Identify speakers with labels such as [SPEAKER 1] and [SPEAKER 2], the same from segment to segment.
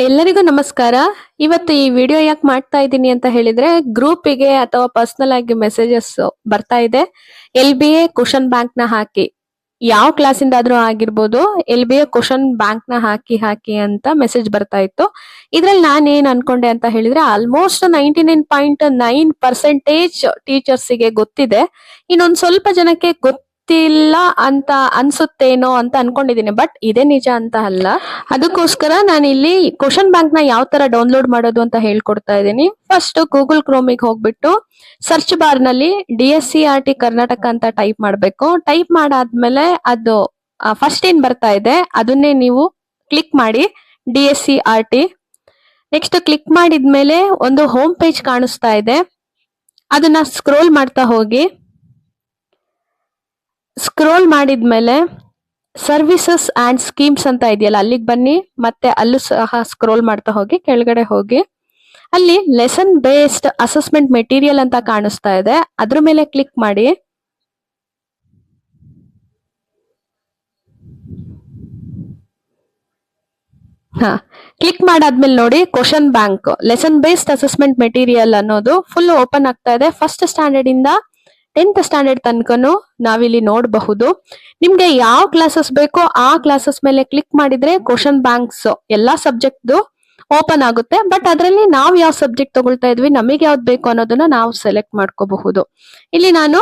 [SPEAKER 1] ಎಲ್ಲರಿಗೂ ನಮಸ್ಕಾರ. ಇವತ್ತು ಈ ವಿಡಿಯೋ ಯಾಕೆ ಮಾಡ್ತಾ ಇದ್ದೀನಿ ಅಂತ ಹೇಳಿದ್ರೆ ಗ್ರೂಪಿಗೆ ಅಥವಾ ಪರ್ಸನಲ್ ಆಗಿ ಮೆಸೇಜಸ್ ಬರ್ತಾ ಇದೆ. ಎಲ್ ಬಿ ಎ ಕ್ವಶನ್ ಬ್ಯಾಂಕ್ನ ಹಾಕಿ. ಯಾವ ಕ್ಲಾಸಿಂದ ಆದ್ರೂ ಆಗಿರ್ಬೋದು, ಎಲ್ ಬಿ ಎ ಕ್ವಶನ್ ಬ್ಯಾಂಕ್ನ ಹಾಕಿ ಹಾಕಿ ಅಂತ ಮೆಸೇಜ್ ಬರ್ತಾ ಇತ್ತು. ಇದ್ರಲ್ಲಿ ನಾನು ಏನ್ ಅನ್ಕೊಂಡೆ ಅಂತ ಹೇಳಿದ್ರೆ almost ninety nine point nine percentage ಟೀಚರ್ಸಿಗೆ ಗೊತ್ತಿದೆ. ಇನ್ನೊಂದ್ ಸ್ವಲ್ಪ ಜನಕ್ಕೆ ಗೊತ್ತಿಲ್ಲ ಅಂತ ಅನ್ಸುತ್ತೇನೋ ಅಂತ ಅನ್ಕೊಂಡಿದ್ದೀನಿ ಬಟ್ ಇದೇ ನಿಜ ಅಂತ ಅಲ್ಲ. ಅದಕ್ಕೋಸ್ಕರ ನಾನು ಇಲ್ಲಿ ಕ್ವಶನ್ ಬ್ಯಾಂಕ್ನ ಯಾವ ತರ ಡೌನ್ಲೋಡ್ ಮಾಡೋದು ಅಂತ ಹೇಳ್ಕೊಡ್ತಾ ಇದ್ದೀನಿ. ಫಸ್ಟ್ ಗೂಗಲ್ ಕ್ರೋಮಿಗೆ ಹೋಗ್ಬಿಟ್ಟು ಸರ್ಚ್ ಬಾರ್ನಲ್ಲಿ D S C R T Karnataka ಅಂತ ಟೈಪ್ ಮಾಡಬೇಕು. ಟೈಪ್ ಮಾಡಾದ್ಮೇಲೆ ಅದು ಫಸ್ಟ್ ಏನ್ ಬರ್ತಾ ಇದೆ, ಅದನ್ನೇ ನೀವು ಕ್ಲಿಕ್ ಮಾಡಿ D S C R T next click ಮಾಡಿದ್ಮೇಲೆ ಒಂದು ಹೋಮ್ ಪೇಜ್ ಕಾಣಿಸ್ತಾ ಇದೆ. ಅದನ್ನ ಸ್ಕ್ರೋಲ್ ಮಾಡ್ತಾ ಹೋಗಿ. ಸ್ಕ್ರೋಲ್ ಮಾಡಿದ್ಮೇಲೆ ಸರ್ವಿಸಸ್ ಆ್ಯಂಡ್ ಸ್ಕೀಮ್ಸ್ ಅಂತ ಇದೆಯಲ್ಲ, ಅಲ್ಲಿಗೆ ಬನ್ನಿ, ಮತ್ತೆ ಅಲ್ಲೂ ಸಹ ಸ್ಕ್ರೋಲ್ ಮಾಡ್ತಾ ಹೋಗಿ, ಕೆಳಗಡೆ ಹೋಗಿ. ಅಲ್ಲಿ ಲೆಸನ್ ಬೇಸ್ಡ್ ಅಸೆಸ್ಮೆಂಟ್ ಮೆಟೀರಿಯಲ್ ಅಂತ ಕಾಣಿಸ್ತಾ ಇದೆ. ಅದ್ರ ಮೇಲೆ ಕ್ಲಿಕ್ ಮಾಡಿ. ಹಾ ಕ್ಲಿಕ್ ಮಾಡಾದ್ಮೇಲೆ ನೋಡಿ question bank lesson based assessment material ಅನ್ನೋದು ಫುಲ್ ಓಪನ್ ಆಗ್ತಾ ಇದೆ. ಫಸ್ಟ್ ಸ್ಟ್ಯಾಂಡರ್ಡ್ ಇಂದ ಟೆಂತ್ ಸ್ಟ್ಯಾಂಡರ್ಡ್ ತನಕನು ನಾವಿಲ್ಲಿ ನೋಡಬಹುದು. ನಿಮ್ಗೆ ಯಾವ ಕ್ಲಾಸಸ್ ಬೇಕೋ ಆ ಕ್ಲಾಸಸ್ ಮೇಲೆ ಕ್ಲಿಕ್ ಮಾಡಿದ್ರೆ ಕ್ವಶನ್ ಬ್ಯಾಂಕ್ಸ್ ಎಲ್ಲಾ ಸಬ್ಜೆಕ್ಟ್ದು ಓಪನ್ ಆಗುತ್ತೆ. ಬಟ್ ಅದರಲ್ಲಿ ನಾವು ಯಾವ ಸಬ್ಜೆಕ್ಟ್ ತಗೊಳ್ತಾ ಇದ್ವಿ, ನಮಗೆ ಯಾವ್ದು ಬೇಕು ಅನ್ನೋದನ್ನ ನಾವು ಸೆಲೆಕ್ಟ್ ಮಾಡ್ಕೋಬಹುದು. ಇಲ್ಲಿ ನಾನು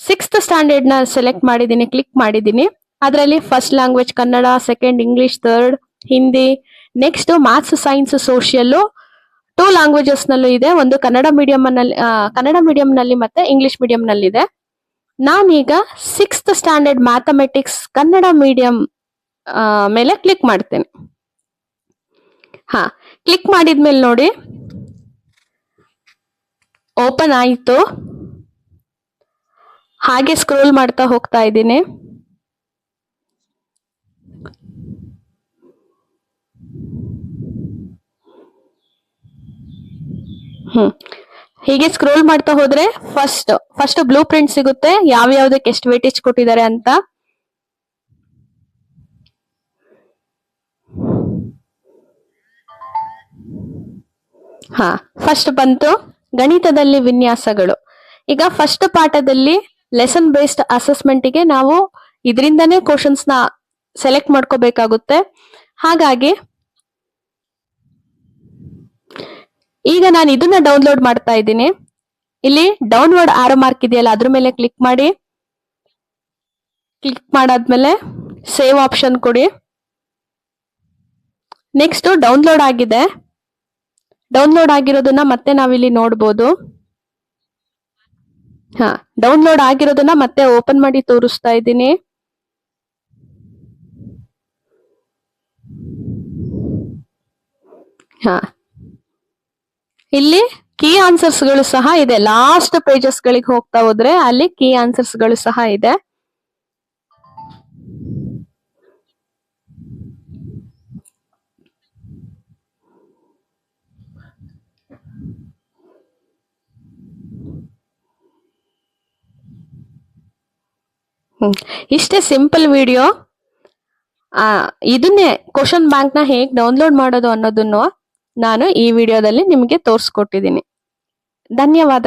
[SPEAKER 1] ಸಿಕ್ಸ್ತ್ ಸ್ಟ್ಯಾಂಡರ್ಡ್ನ ಸೆಲೆಕ್ಟ್ ಮಾಡಿದ್ದೀನಿ ಕ್ಲಿಕ್ ಮಾಡಿದ್ದೀನಿ ಅದರಲ್ಲಿ first language Kannada second English third Hindi next maths science social two languages ನಲ್ಲೂ ಇದೆ. ಒಂದು ಕನ್ನಡ ಮೀಡಿಯಂ ನಲ್ಲಿ ಕನ್ನಡ ಮೀಡಿಯಂ ನಲ್ಲಿ ಮತ್ತೆ ಇಂಗ್ಲಿಷ್ ಮೀಡಿಯಂ ನಲ್ಲಿ ಇದೆ ನಾನೀಗ sixth standard mathematics Kannada medium ಮೇಲೆ ಕ್ಲಿಕ್ ಮಾಡ್ತೇನೆ. ಹಾ ಕ್ಲಿಕ್ ಮಾಡಿದ್ಮೇಲೆ ನೋಡಿ. ಓಪನ್ ಆಯಿತು. ಹಾಗೆ ಸ್ಕ್ರೋಲ್ ಮಾಡ್ತಾ ಹೋಗ್ತಾ ಇದ್ದೀನಿ. ಹೀಗೆ ಸ್ಕ್ರೋಲ್ ಮಾಡ್ತಾ ಹೋದ್ರೆ ಫಸ್ಟ್ ಫಸ್ಟ್ ಬ್ಲೂ ಪ್ರಿಂಟ್ ಸಿಗುತ್ತೆ. ಯಾವ ಯಾವ್ದಕ್ಕೆ ಎಷ್ಟು ವೇಟೇಜ್ ಕೊಟ್ಟಿದ್ದಾರೆ ಅಂತ. ಹಾ ಫಸ್ಟ್ ಬಂತು ಗಣಿತದಲ್ಲಿ ವಿನ್ಯಾಸಗಳು. ಈಗ ಫಸ್ಟ್ ಪಾಠದಲ್ಲಿ ಲೆಸನ್ ಬೇಸ್ಡ್ ಅಸೆಸ್ಮೆಂಟ್ಗೆ ನಾವು ಇದರಿಂದನೇ ಕ್ವಶನ್ಸ್ನ ಸೆಲೆಕ್ಟ್ ಮಾಡ್ಕೋಬೇಕಾಗುತ್ತೆ. ಹಾಗಾಗಿ ಈಗ ನಾನು ಇದನ್ನ ಡೌನ್ಲೋಡ್ ಮಾಡ್ತಾ ಇದ್ದೀನಿ. ಇಲ್ಲಿ ಡೌನ್ಲೋಡ್ ಆರೋ ಮಾರ್ಕ್ ಇದೆಯಲ್ಲ, ಅದ್ರ ಮೇಲೆ ಕ್ಲಿಕ್ ಮಾಡಿ. ಕ್ಲಿಕ್ ಮಾಡಾದ್ಮೇಲೆ ಸೇವ್ ಆಪ್ಷನ್ ಕೊಡಿ. ನೆಕ್ಸ್ಟ್ ಡೌನ್ಲೋಡ್ ಆಗಿದೆ. ಡೌನ್ಲೋಡ್ ಆಗಿರೋದನ್ನ ಮತ್ತೆ ನಾವಿಲ್ಲಿ ನೋಡ್ಬೋದು. ಹಾ ಡೌನ್ಲೋಡ್ ಆಗಿರೋದನ್ನ ಮತ್ತೆ ಓಪನ್ ಮಾಡಿ ತೋರಿಸ್ತಾ ಇದ್ದೀನಿ. ಹಾ ಇಲ್ಲಿ ಕೀ ಆನ್ಸರ್ಸ್ಗಳು ಸಹ ಇದೆ. ಲಾಸ್ಟ್ ಪೇಜಸ್ ಗಳಿಗೆ ಹೋಗ್ತಾ ಹೋದ್ರೆ ಅಲ್ಲಿ ಕೀ ಆನ್ಸರ್ಸ್ಗಳು ಸಹ ಇದೆ. ಇಷ್ಟೇ ಸಿಂಪಲ್ ವಿಡಿಯೋ ಇದನ್ನೇ ಕ್ವಶನ್ ಬ್ಯಾಂಕ್ನ ಹೇಗೆ ಡೌನ್ಲೋಡ್ ಮಾಡೋದು ಅನ್ನೋದನ್ನು ನಾನು ಈ ವಿಡಿಯೋದಲ್ಲಿ ನಿಮಗೆ ತೋರಿಸ್ಕೊಟ್ಟಿದ್ದೀನಿ. ಧನ್ಯವಾದ